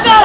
ஐயா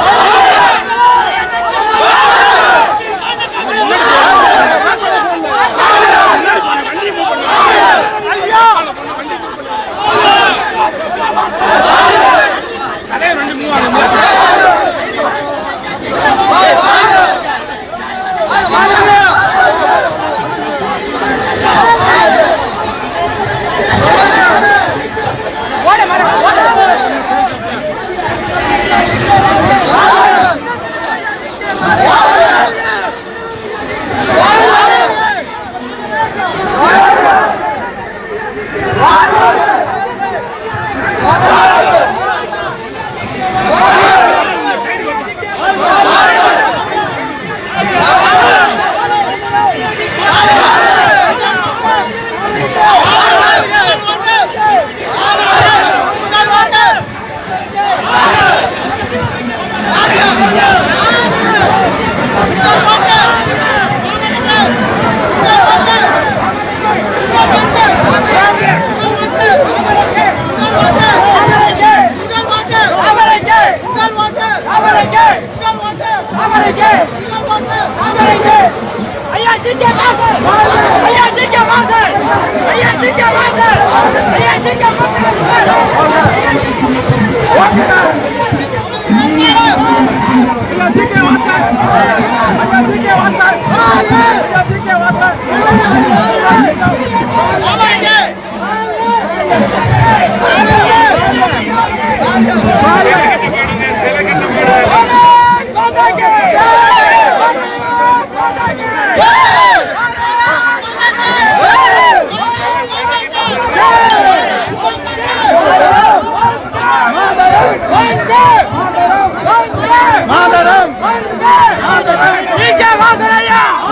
ஐயா ஜிகே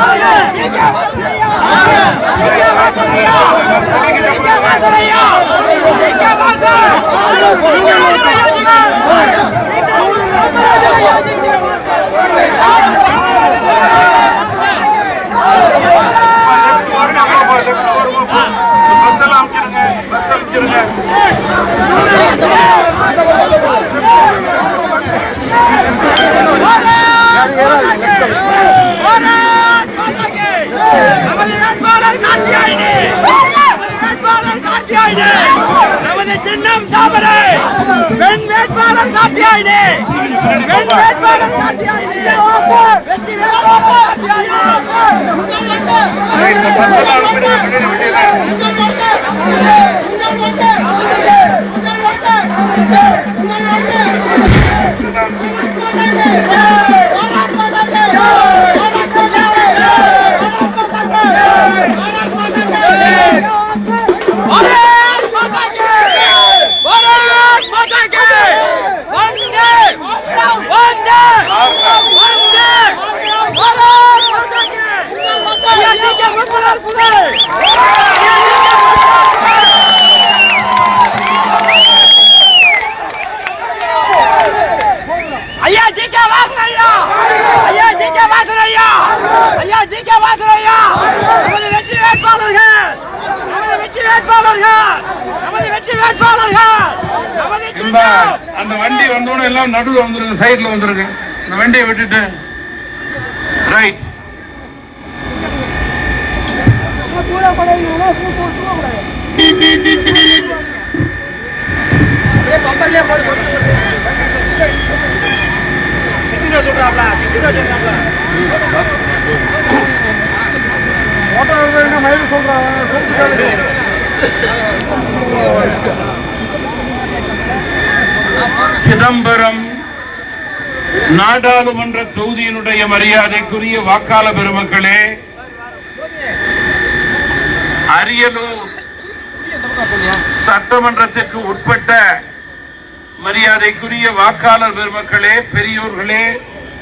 ஐயா நமது வேட்பாளர் கார்த்தியாயினி நமது வேட்பாளர் கார்த்தியாயினி நமது சின்னம் தாமரை. பெண் வேட்பாளர் கார்த்தியாயினி பெண் வேட்பாளர் கார்த்தியாயினி வெற்றி வேட்பாளர் ஐயா ஜிகே வாசன் ஐயா ஐயா ஜிகே வாசன் ஐயா ஐயா ஜிகே வாசன் ஐயா நமது வெற்றி வேட்பாளர்கள் நமது வெற்றி வேட்பாளர்கள் நமது வெற்றி வேட்பாளர்கள் நமது இந்த சின்னம் அந்த வண்டி வந்தோடனே எல்லாம் நடுவில் வந்துருங்க சைடுல வந்துருங்க. இந்த வண்டியை விட்டுட்டு. ரைட் சிதம்பரம் நாடாளுமன்ற தொகுதியினுடைய மரியாதைக்குரிய வாக்காள பெருமக்களே அரியலூர் சட்டமன்றத்திற்கு உட்பட்ட மரியாதைக்குரிய வாக்காளர் பெருமக்களே பெரியோர்களே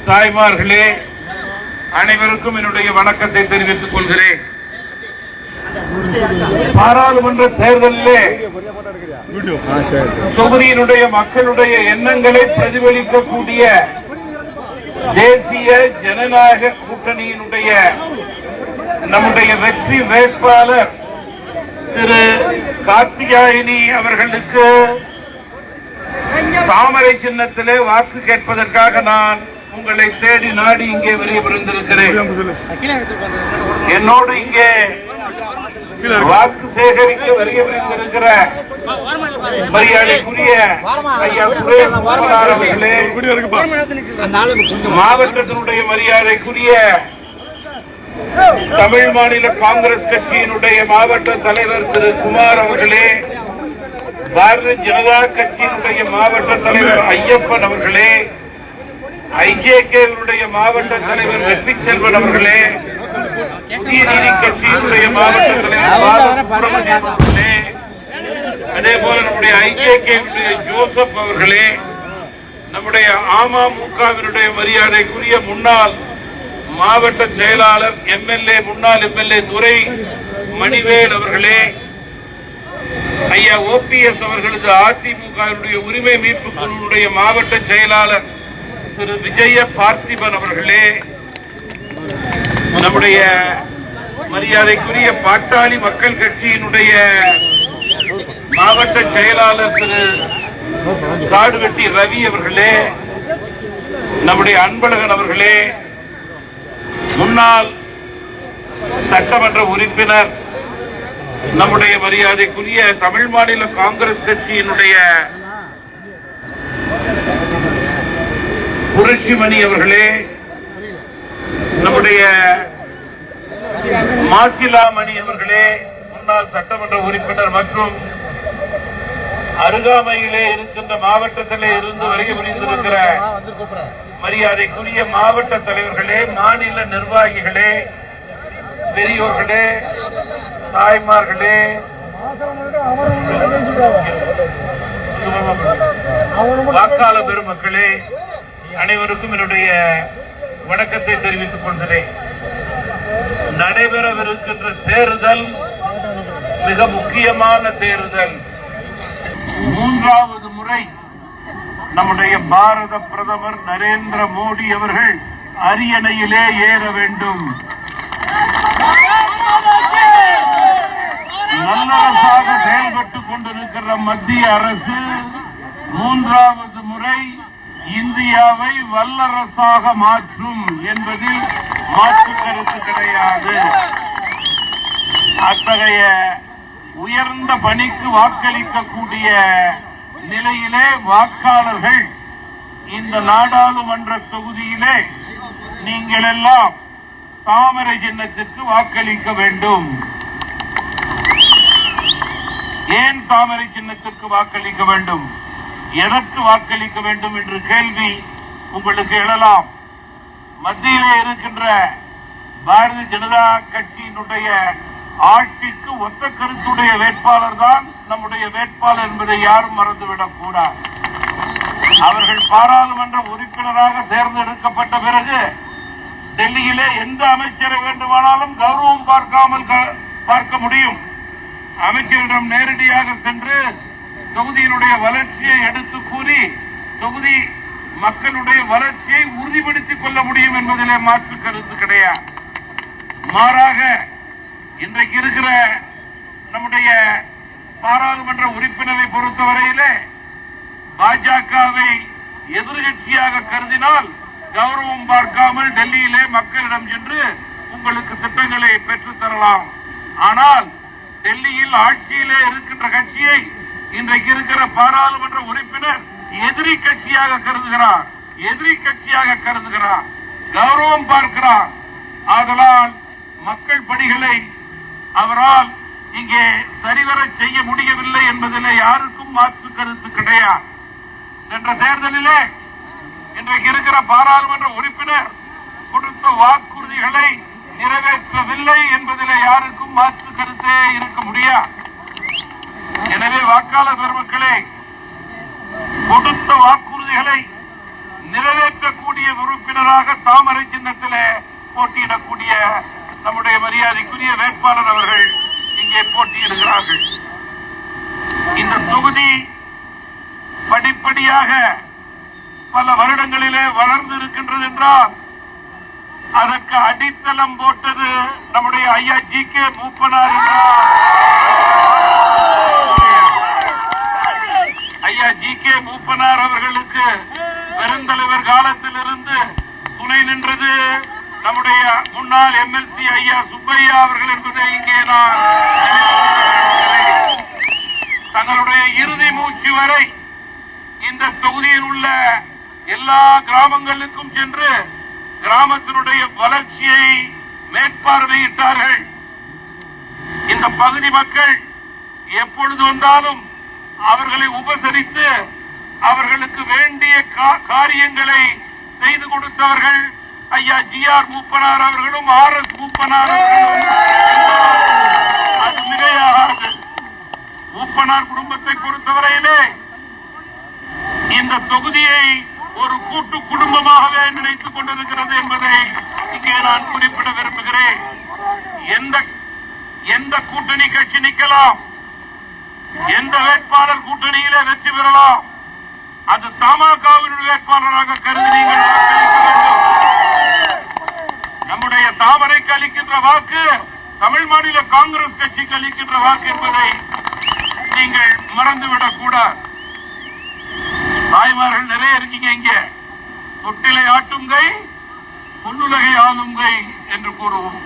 தாய்மார்களே அனைவருக்கும் என்னுடைய வணக்கத்தை தெரிவித்துக் கொள்கிறேன். பாராளுமன்ற தேர்தலிலே தொகுதியினுடைய மக்களுடைய எண்ணங்களை பிரதிபலிக்கக்கூடிய தேசிய ஜனநாயக கூட்டணியினுடைய நம்முடைய வெற்றி வேட்பாளர் திரு கார்த்திகாயினி அவர்களுக்கு தாமரை சின்னத்திலே வாக்கு கேட்பதற்காக நான் உங்களை தேடி நாடி இங்கே விரைவிருந்திருக்கிறேன் என்னோடு இங்கே வாக்கு சேகரிக்க வருகின்ற மரியாதைக்குரிய மாவட்டத்தினுடைய மரியாதைக்குரிய தமிழ் மாநில காங்கிரஸ் கட்சியினுடைய மாவட்ட தலைவர் திரு குமார் அவர்களே பாரதிய ஜனதா கட்சியினுடைய மாவட்ட தலைவர் ஐயப்பன் அவர்களே ஐஜேகேவினுடைய மாவட்ட தலைவர் வெற்றி செல்வன் அவர்களே புதிய நீதி கட்சியினுடைய மாவட்ட தலைவர் அவர்களே அதே போல நம்முடைய ஐஜேகேவினுடைய ஜோசப் அவர்களே நம்முடைய அமமுகவினுடைய மரியாதைக்குரிய முன்னாள் மாவட்ட செயலாளர் எம்எல்ஏ முன்னாள் எம்எல்ஏ துரை மணிவேல் அவர்களே ஐயா ஓபிஎஸ் அவர்களது அதிமுகவினுடைய உரிமை மீட்பு குழுவுடைய மாவட்ட செயலாளர் திரு விஜய பார்த்திபன் அவர்களே நம்முடைய மரியாதைக்குரிய பாட்டாளி மக்கள் கட்சியினுடைய மாவட்ட செயலாளர் திரு காடுவெட்டி ரவி அவர்களே நம்முடைய அன்பழகன் அவர்களே முன்னாள் சட்டமன்ற உறுப்பினர் நம்முடைய மரியாதைக்குரிய தமிழ் மாநில காங்கிரஸ் கட்சியினுடைய புரட்சிமணி அவர்களே நம்முடைய மாசிலாமணி அவர்களே முன்னாள் சட்டமன்ற உறுப்பினர் மற்றும் அருகாமையிலே இருக்கின்ற மாவட்டத்திலே இருந்து வருகை புரிந்திருக்கிற மரியாதைக்குரிய மாவட்ட தலைவர்களே மாநில நிர்வாகிகளே பெரியோர்களே தாய்மார்களே. வாக்காள பெருமக்களே அனைவருக்கும் என்னுடைய வணக்கத்தை தெரிவித்துக் கொள்கிறேன். நடைபெறவிருக்கின்ற தேர்தல் மிக முக்கியமான தேர்தல். மூன்றாவது முறை நம்முடைய பாரத பிரதமர் நரேந்திர மோடி அவர்கள் அரியணையிலே ஏற வேண்டும். நல்லரசாக செயல்பட்டுக் கொண்டிருக்கிற மத்திய அரசு மூன்றாவது முறை இந்தியாவை வல்லரசாக மாற்றும் என்பதில் மாற்று கருத்து கிடையாது. அத்தகைய உயர்ந்த பணிக்கு வாக்களிக்கக்கூடிய நிலையிலே வாக்காளர்கள் இந்த நாடாளுமன்ற தொகுதியிலே நீங்கள் எல்லாம் தாமரை சின்னத்திற்கு வாக்களிக்க வேண்டும். ஏன் தாமரை சின்னத்திற்கு வாக்களிக்க வேண்டும்? எதற்கு வாக்களிக்க வேண்டும் என்று கேள்வி உங்களுக்கு எழலாம். மத்தியிலே இருக்கின்ற பாரதிய ஜனதா கட்சியினுடைய ஆட்சிக்கு ஒத்த கருத்துடைய வேட்பாளர் தான் நம்முடைய வேட்பாளர் என்பதை யாரும் மறந்துவிடக் கூடாது. அவர்கள் பாராளுமன்ற உறுப்பினராக தேர்ந்தெடுக்கப்பட்ட பிறகு டெல்லியிலே எந்த அமைச்சரை வேண்டுமானாலும் கௌரவம் பார்க்காமல் க- பார்க்க முடியும். அமைச்சரிடம் நேரடியாக சென்று தொகுதியினுடைய வளர்ச்சியை எடுத்து கூறி தொகுதி மக்களுடைய வளர்ச்சியை உறுதிப்படுத்திக் கொள்ள முடியும் என்பதிலே மாற்று கருத்து கிடையாது. மாறாக இன்றைக்கு இருக்கிற நம்முடைய பாராளுமன்ற உறுப்பினரை பொறுத்தவரையிலே பாஜகவை எதிர்கட்சியாக கருதினால் கௌரவம் பார்க்காமல் டெல்லியிலே மக்களிடம் சென்று உங்களுக்கு திட்டங்களை பெற்று தரலாம். ஆனால் டெல்லியில் ஆட்சியிலே இருக்கின்ற கட்சியை இன்றைக்கு இருக்கிற பாராளுமன்ற உறுப்பினர் எதிரி கட்சியாக கருதுகிறார். எதிரி கட்சியாக கருதுகிறார். கௌரவம் பார்க்கிறார். ஆதலால் மக்கள் பணிகளை அவரால் இங்கே சரிவர செய்ய முடியவில்லை என்பதிலே யாருக்கும் மாற்று கருத்து கிடையாது. சென்ற தேர்தலிலே இன்றைக்கு இருக்கிற பாராளுமன்ற உறுப்பினர் கொடுத்த வாக்குறுதிகளை நிறைவேற்றவில்லை என்பதில் யாருக்கும் மாற்று கருத்தே இருக்க முடியாது எனவே வாக்காளர் பெருமக்களே கொடுத்த வாக்குறுதிகளை நிறைவேற்றக்கூடிய உறுப்பினராக தாமரை சின்னத்திலே போட்டியிடக்கூடிய நம்முடைய மரியாதைக்குரிய வேட்பாளர் அவர்கள் இங்கே போட்டியிடுகிறார்கள். இந்த தொகுதி படிப்படியாக பல வருடங்களிலே வளர்ந்து இருக்கின்றது என்றால் அதற்கு அடித்தளம் போட்டது நம்முடைய ஐயா ஜி கே மூப்பனார் என்றார் ஐயா ஜி கே மூப்பனார் அவர்களுக்கு பெருந்தலைவர் காலத்திலிருந்து துணை நின்றது. நம்முடைய முன்னாள் எம்எல்சி ஐயா சுப்பையா அவர்கள் என்பதை இங்கே நான் தங்களுடைய இறுதி மூச்சு வரை இந்த தொகுதியில் உள்ள எல்லா கிராமங்களுக்கும் சென்று கிராமத்தினுடைய வளர்ச்சியை மேற்பார்வையிட்டார்கள். இந்த பகுதி மக்கள் எப்பொழுது வந்தாலும் அவர்களை உபசரித்து அவர்களுக்கு வேண்டிய காரியங்களை செய்து கொடுத்தவர்கள் ஐயா ஜி ஆர் மூப்பனார் அவர்களும் ஆர் எஸ் மூப்பனார் அவர்களும். அது மிகையாகாது. மூப்பனார் குடும்பத்தை பொறுத்தவரையிலே இந்த தொகுதியை ஒரு கூட்டு குடும்பமாகவே நினைத்துக் கொண்டிருக்கிறது என்பதை இங்கே நான் குறிப்பிட விரும்புகிறேன். எந்த எந்த கூட்டணி கட்சி நிற்கலாம்? எந்த வேட்பாளர் கூட்டணியிலே வெற்றி பெறலாம்? அது தமாகவினுடைய வேட்பாளராக கருதி நீங்கள் நம்முடைய தாமரைக்கு அளிக்கின்ற வாக்கு தமிழ் மாநில காங்கிரஸ் கட்சிக்கு அளிக்கின்ற வாக்கு என்பதை நீங்கள் மறந்துவிடக் கூடாது தாய்மார்கள் நிறைய இருக்கீங்க. இங்க தொட்டிலை ஆட்டும் கை என்று கூறுவோம்.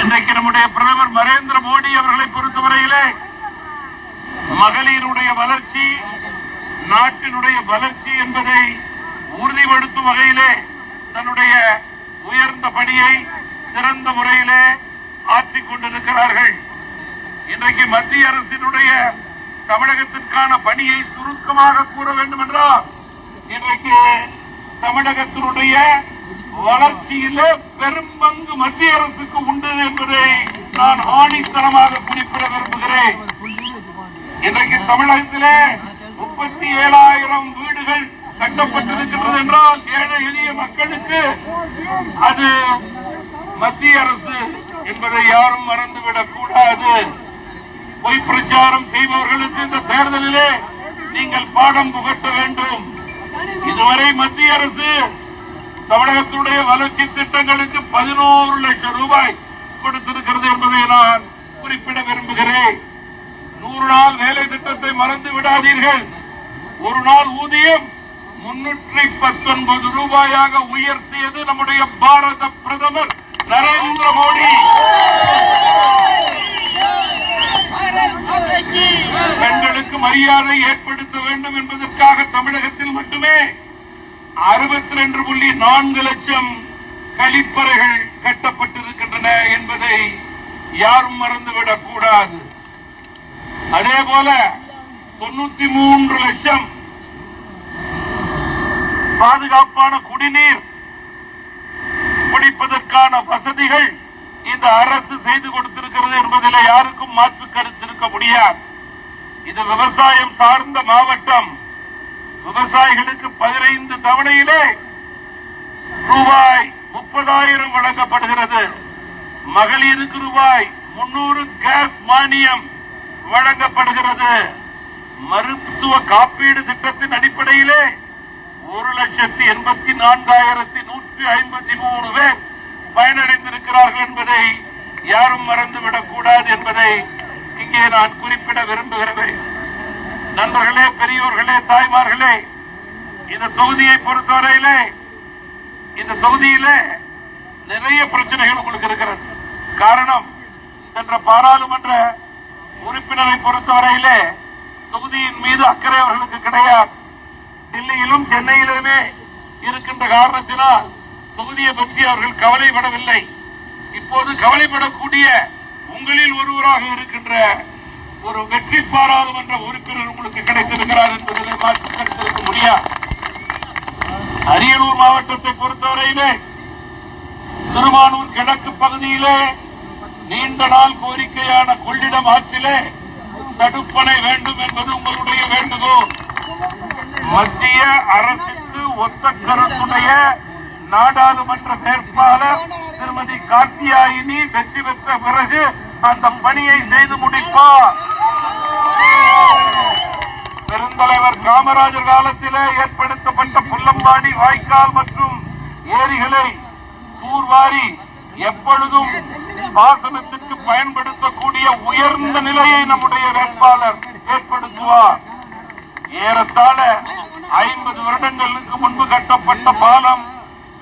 இன்றைக்கு நம்முடைய பிரதமர் நரேந்திர மோடி அவர்களை பொறுத்தவரையிலே மகளிருடைய வளர்ச்சி நாட்டினுடைய வளர்ச்சி என்பதை உறுதிப்படுத்தும் வகையிலே தன்னுடைய உயர்ந்த பணியை சிறந்த முறையிலே ஆற்றிக் கொண்டிருக்கிறார்கள். இன்றைக்கு மத்திய அரசினுடைய தமிழகத்திற்கான பணியை சுருக்கமாக கூற வேண்டும் என்றால் இன்றைக்கு தமிழகத்தினுடைய வளர்ச்சியில பெரும் பங்கு மத்திய அரசுக்கு உண்டு என்பதை நான் ஆணித்தனமாக குறிப்பிட விரும்புகிறேன். இன்றைக்கு தமிழகத்திலே முப்பத்தி ஏழாயிரம் வீடுகள் கட்டப்பட்டிருக்கின்றது என்றால் ஏழை எளிய மக்களுக்கு அது மத்திய அரசு என்பதை யாரும் மறந்துவிடக் கூடாது. பொய் பிரச்சாரம் செய்பவர்களுக்கு இந்த தேர்தலிலே நீங்கள் பாடம் புகட்ட வேண்டும். இதுவரை மத்திய அரசு தமிழகத்துடைய வளர்ச்சி திட்டங்களுக்கு பதினோரு லட்சம் ரூபாய் கொடுத்திருக்கிறது என்பதை நான் குறிப்பிட விரும்புகிறேன். நூறு நாள் வேலை திட்டத்தை மறந்து விடாதீர்கள். ஒரு நாள் ஊதியம் முன்னூற்றி பத்தொன்பது ரூபாயாக உயர்த்தியது நம்முடைய பாரத பிரதமர் நரேந்திர மோடி. பெண்களுக்கு மரியாதை ஏற்படுத்த வேண்டும் என்பதற்காக தமிழகத்தில் மட்டுமே அறுபத்தி ரெண்டு புள்ளி நான்கு லட்சம் கழிப்பறைகள் கட்டப்பட்டிருக்கின்றன என்பதை யாரும் மறந்துவிடக் கூடாது அதே போல தொண்ணூத்தி மூன்று லட்சம் பாதுகாப்பான குடிநீர் குடிப்பதற்கான வசதிகள் இந்த அரசு செய்து கொடுத்திருக்கிறது என்பதில் யாருக்கும் மாற்று கருத்து இருக்க முடியாது. இது விவசாயம் சார்ந்த மாவட்டம். விவசாயிகளுக்கு பதினைந்து தவணையிலே ரூபாய் முப்பதாயிரம் வழங்கப்படுகிறது. மகளிருக்கு ரூபாய் முன்னூறு கேஸ் மானியம் வழங்கப்படுகிறது. மருத்துவ காப்பீடு திட்டத்தின் அடிப்படையிலே ஒரு லட்சத்தி எண்பத்தி நான்காயிரத்தி நூற்றி ஐம்பத்தி மூணு பேர் பயனடைந்திருக்கிறார்கள் என்பதை யாரும் மறந்துவிடக் கூடாது என்பதை இங்கே நான் குறிப்பிட விரும்புகிறேன் நண்பர்களே பெரியோர்களே தாய்மார்களே இந்த தொகுதியை பொறுத்தவரையிலே இந்த தொகுதியிலே நிறைய பிரச்சனைகள் உங்களுக்கு இருக்கிறது. காரணம் சென்ற பாராளுமன்ற உறுப்பினரை பொறுத்தவரையிலே தொகுதியின் மீது அக்கறை அவர்களுக்கு கிடையாது. டெல்லியிலும் சென்னையிலுமே இருக்கின்ற காரணத்தினால் தொகுதியை பற்றி அவர்கள் கவலைப்படவில்லை. இப்போது கவலைப்படக்கூடிய உங்களில் ஒருவராக இருக்கின்ற ஒரு வெற்றி பாராளுமன்ற உறுப்பினர் உங்களுக்கு கிடைத்திருக்கிறார் என்பதில் மாற்று கருத்திருக்க முடியாது. அரியலூர் மாவட்டத்தை பொறுத்தவரையிலே திருமானூர் கிழக்கு பகுதியிலே நீண்ட நாள் கோரிக்கையான கொள்ளிடம் ஆற்றிலே தடுப்பணை வேண்டும் என்பது உங்களுடைய வேண்டுகோள். மத்திய அரசுக்கு ஒத்த கருத்துடைய நாடாளுமன்ற வேட்பாளர் திருமதி கார்த்தியாயினி வெற்றி பெற்ற பிறகு அந்த பணியை செய்து முடிப்பார். பெருந்தலைவர் காமராஜர் காலத்திலே ஏற்படுத்தப்பட்ட புல்லம்பாடி வாய்க்கால் மற்றும் ஏரிகளை தூர்வாரி எப்பொழுதும் பாசனத்திற்கு பயன்படுத்தக்கூடிய உயர்ந்த நிலையை நம்முடைய வேட்பாளர் ஏற்படுத்துவார். ஏறத்தாழ ஐம்பது வருடங்களுக்கு முன்பு கட்டப்பட்ட பாலம்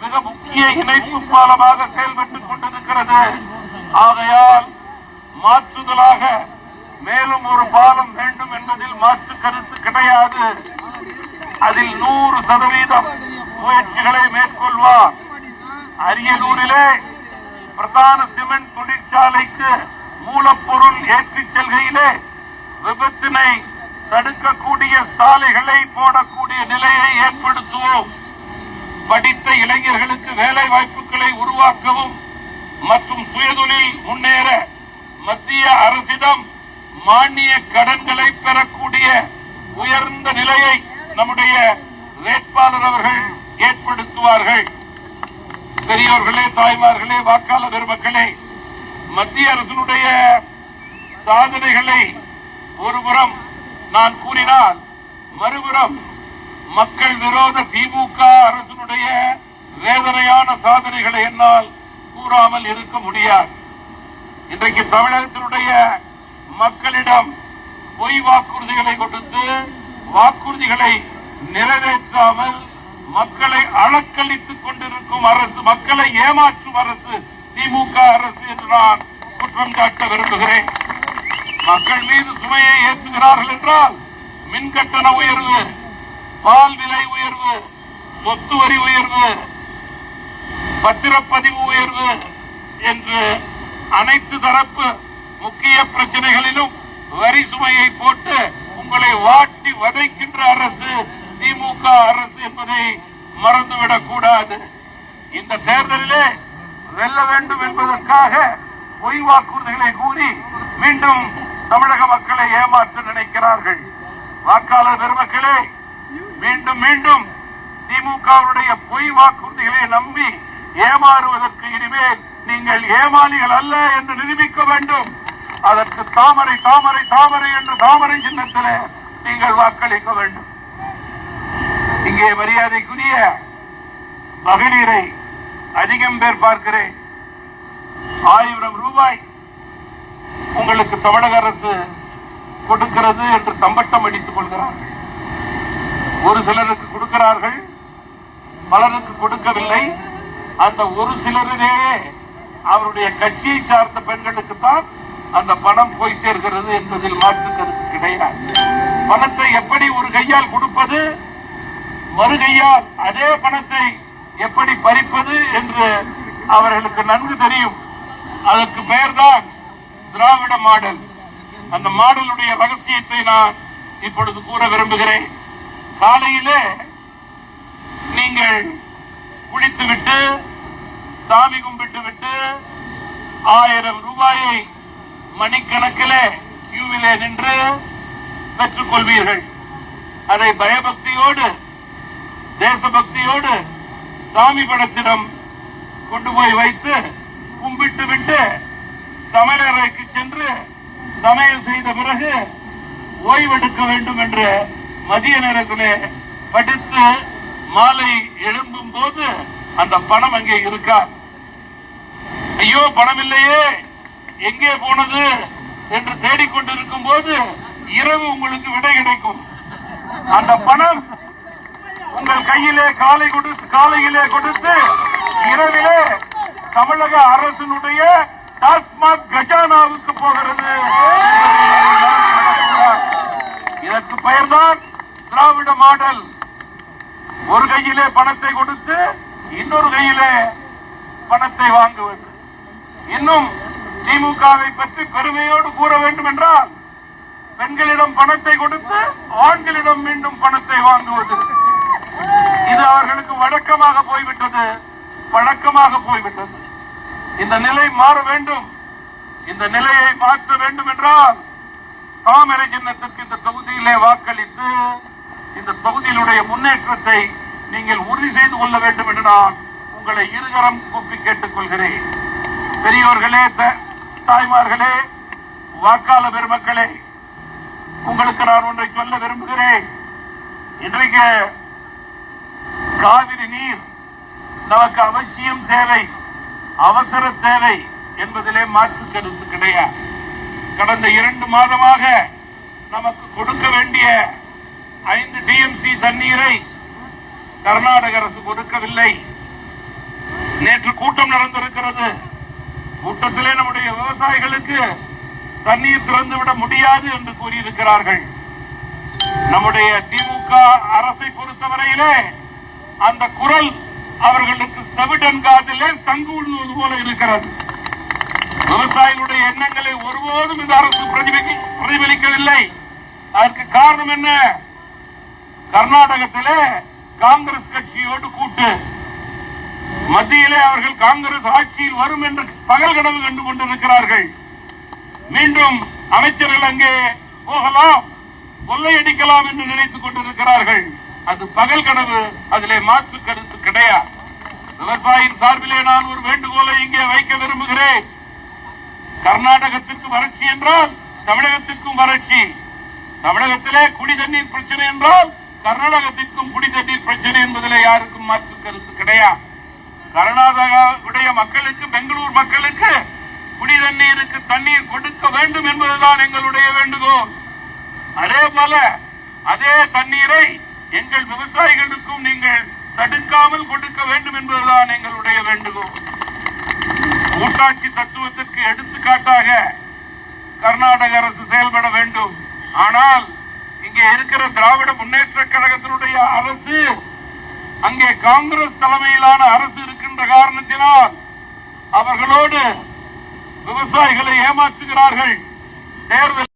மிக முக்கிய இணைப்பு பாலமாக செயல்பட்டுக் கொண்டிருக்கிறது. ஆகையால் மாற்றுதலாக மேலும் ஒரு பாலம் வேண்டும் என்பதில் மாற்று கருத்து கிடையாது. அதில் நூறு சதவீதம் முயற்சிகளை மேற்கொள்வார். அரியலூரிலே பிரதான சிமெண்ட் தொழிற்சாலைக்கு மூலப்பொருள் ஏற்றிச் செல்கையிலே விபத்தினை தடுக்கக்கூடிய சாலைகளை போடக்கூடிய நிலையை ஏற்படுத்துவோம். படித்த இளைஞர்களுக்கு வேலை வாய்ப்புகளை உருவாக்கவும் மற்றும் சுயதொழில் முன்னேற மத்திய அரசிடம் மானிய கடன்களை பெறக்கூடிய உயர்ந்த நிலையை நம்முடைய வேட்பாளர் அவர்கள் ஏற்படுத்துவார்கள். பெரியோர்களே தாய்மார்களே வாக்காளர் பெருமக்களே மத்திய அரசினுடைய சாதனைகளை ஒருபுறம் நான் கூறினால் மறுபுறம் மக்கள் விரோத திமுக அரசினுடைய வேதனையான சாதனைகளை என்னால் கூறாமல் இருக்க முடியாது. இன்றைக்கு தமிழகத்தினுடைய மக்களிடம் பொய் வாக்குறுதிகளை கொடுத்து வாக்குறுதிகளை நிறைவேற்றாமல் மக்களை அளக்களித்துக் கொண்டிருக்கும் அரசு மக்களை ஏமாற்றும் அரசு திமுக அரசு என்று நான் குற்றம் சாட்ட விரும்புகிறேன். மக்கள் மீது சுமையை ஏற்றுகிறார்கள் என்றால் மின் கட்டண உயர்வு பால் விலை உயர்வு சொத்து வரி உயர்வு பத்திரப்பதிவு உயர்வு என்று அனைத்து தரப்பு முக்கிய பிரச்சனைகளிலும் வரி சுமையை போட்டு உங்களை வாட்டி வதைக்கின்ற அரசு திமுக அரசு என்பதை மறந்துவிடக் கூடாது. இந்த தேர்தலிலே வெல்ல வேண்டும் என்பதற்காக பொய் வாக்குறுதிகளை கூறி மீண்டும் தமிழக மக்களை ஏமாற்ற நினைக்கிறார்கள். வாக்காளர் பெருமக்களே மீண்டும் மீண்டும் திமுகவுடைய பொய் வாக்குறுதிகளை நம்பி ஏமாறுவதற்கு இனிமேல் நீங்கள் ஏமாளிகள் அல்ல என்று நிரூபிக்க வேண்டும். அதற்கு தாமரை தாமரை தாமரை என்று தாமரை சின்னத்தில் நீங்கள் வாக்களிக்க வேண்டும். இங்கே மரியாதைக்குரிய மகளிரை அதிகம் பேர் பார்க்கிறேன். ஆயிரம் ரூபாய் உங்களுக்கு தமிழக அரசு கொடுக்கிறது என்று தம்பட்டம் அடித்துக் கொள்கிறார்கள். ஒரு சிலருக்கு கொடுக்கிறார்கள் பலருக்கு கொடுக்கவில்லை. அந்த ஒரு சிலரிலேயே அவருடைய கட்சியை சார்ந்த பெண்களுக்கு தான் அந்த பணம் போய் சேர்கிறது என்பதில் மாற்று கருத்து கிடையாது. பணத்தை எப்படி ஒரு கையால் கொடுப்பது மறு கையால் அதே பணத்தை எப்படி பறிப்பது என்று அவர்களுக்கு நன்கு தெரியும். அதற்கு பெயர்தான் திராவிட மாடல். அந்த மாடலுடைய ரகசியத்தை நான் இப்பொழுது கூற விரும்புகிறேன். காலையிலே நீங்கள் குளித்துவிட்டு சாமி கும்பிட்டு விட்டு ஆயிரம் ரூபாயை மணிக்கணக்கிலே கியூவிலே நின்று பெற்றுக் கொள்வீர்கள் அதை பயபக்தியோடு தேசபக்தியோடு சாமி படத்திடம் கொண்டு போய் வைத்து கும்பிட்டு விட்டு சமையலறைக்கு சென்று சமையல் செய்த பிறகு ஓய்வெடுக்க வேண்டும் என்று மதிய நேரத்திலே படித்து மாலை எழும்பும் போது அந்த பணம் அங்கே இருக்கா? ஐயோ பணம் இல்லையே. எங்கே போனது என்று தேடிக்கொண்டிருக்கும் போது இரவு உங்களுக்கு விடை கிடைக்கும். அந்த பணம் உங்கள் கையிலே காலை கொடுத்து காலையிலே கொடுத்து இரவிலே தமிழக அரசினுடைய டாஸ்மாக் கஜானாவுக்கு போகிறது. இதற்கு பெயர்தான் திராவிட மாடல். ஒரு கையிலே பணத்தை கொடுத்து இன்னொரு கையில பணத்தை வாங்குவது. இன்னும் திமுகவை பற்றி பெருமையோடு கூற வேண்டும் என்றால் பெண்களிடம் பணத்தை கொடுத்து ஆண்களிடம் மீண்டும் பணத்தை வாங்குவது. இது அவர்களுக்கு வழக்கமாக போய்விட்டது பழக்கமாக போய்விட்டது. இந்த நிலை மாற வேண்டும். இந்த நிலையை மாற்ற வேண்டும் என்றால் தாமரை சின்னத்திற்கு இந்த தொகுதியிலே வாக்களித்து இந்த தொகுதியினுடைய முன்னேற்றத்தை நீங்கள் உறுதி செய்து கொள்ள வேண்டும் என்று நான் உங்களை இருகரம் கூப்பி கேட்டுக் கொள்கிறேன் பெரியோர்களே த- தாய்மார்களே வாக்காள பெருமக்களே உங்களுக்கு நான் ஒன்றை சொல்ல விரும்புகிறேன். இன்றைக்கு காவிரி நீர் நமக்கு அவசியம் தேவை அவசர தேவை என்பதிலே மாற்று கருத்து கிடையாது. கடந்த இரண்டு மாதமாக நமக்கு கொடுக்க வேண்டிய ஐந்து டிஎம்சி தண்ணீரை கர்நாடக அரசு கொடுக்கவில்லை நேற்று கூட்டம் நடந்திருக்கிறது. கூட்டத்திலே நம்முடைய விவசாயிகளுக்கு தண்ணீர் திறந்துவிட முடியாது என்று கூறியிருக்கிறார்கள். நம்முடைய திமுக அரசை பொறுத்தவரையிலே அந்த குரல் அவர்களுக்கு செவிடன் காதிலே சங்கு போல இருக்கிறது. விவசாயிகளுடைய எண்ணங்களை ஒருபோதும் இந்த அரசு பிரதிபலி- பிரதிபலிக்கவில்லை. அதற்கு காரணம் என்ன? கர்நாடகத்திலே காங்கிரஸ் கட்சியோடு கூட்டு மத்தியிலே அவர்கள் காங்கிரஸ் ஆட்சியில் வரும் என்று பகல் கனவு கண்டு கொண்டிருக்கிறார்கள். மீண்டும் அமைச்சர்கள் அங்கே போகலாம் கொள்ளையடிக்கலாம் என்று நினைத்துக் கொண்டிருக்கிறார்கள். அது பகல் கனவு அதிலே மாற்று கருத்து கிடையாது. விவசாயியின் சார்பிலே நான் ஒரு வேண்டுகோளை இங்கே வைக்க விரும்புகிறேன். கர்நாடகத்துக்கு வறட்சி என்றால் தமிழகத்துக்கும் வறட்சி. தமிழகத்திலே குடி தண்ணீர் பிரச்சனை என்றால் கர்நாடகத்திற்கும் குடி தண்ணீர் பிரச்சனை என்பதிலே யாருக்கும் மாற்று கருத்து கிடையாது. கர்நாடகாவுடைய மக்களுக்கு பெங்களூர் மக்களுக்கு குடி தண்ணீருக்கு தண்ணீர் கொடுக்க வேண்டும் என்பதுதான் எங்களுடைய வேண்டுகோள். அதே போல அதே தண்ணீரை எங்கள் விவசாயிகளுக்கும் நீங்கள் தடுக்காமல் கொடுக்க வேண்டும் என்பதுதான் எங்களுடைய வேண்டுகோள். கூட்டாட்சி தத்துவத்திற்கு எடுத்துக்காட்டாக கர்நாடக அரசு செயல்பட வேண்டும். ஆனால் இங்கே இருக்கிற திராவிட முன்னேற்ற கழகத்தினுடைய அரசு அங்கே காங்கிரஸ் தலைமையிலான அரசு இருக்கின்ற காரணத்தினால் அவர்களோடு விவசாயிகளை ஏமாற்றுகிறார்கள். தேர்தல்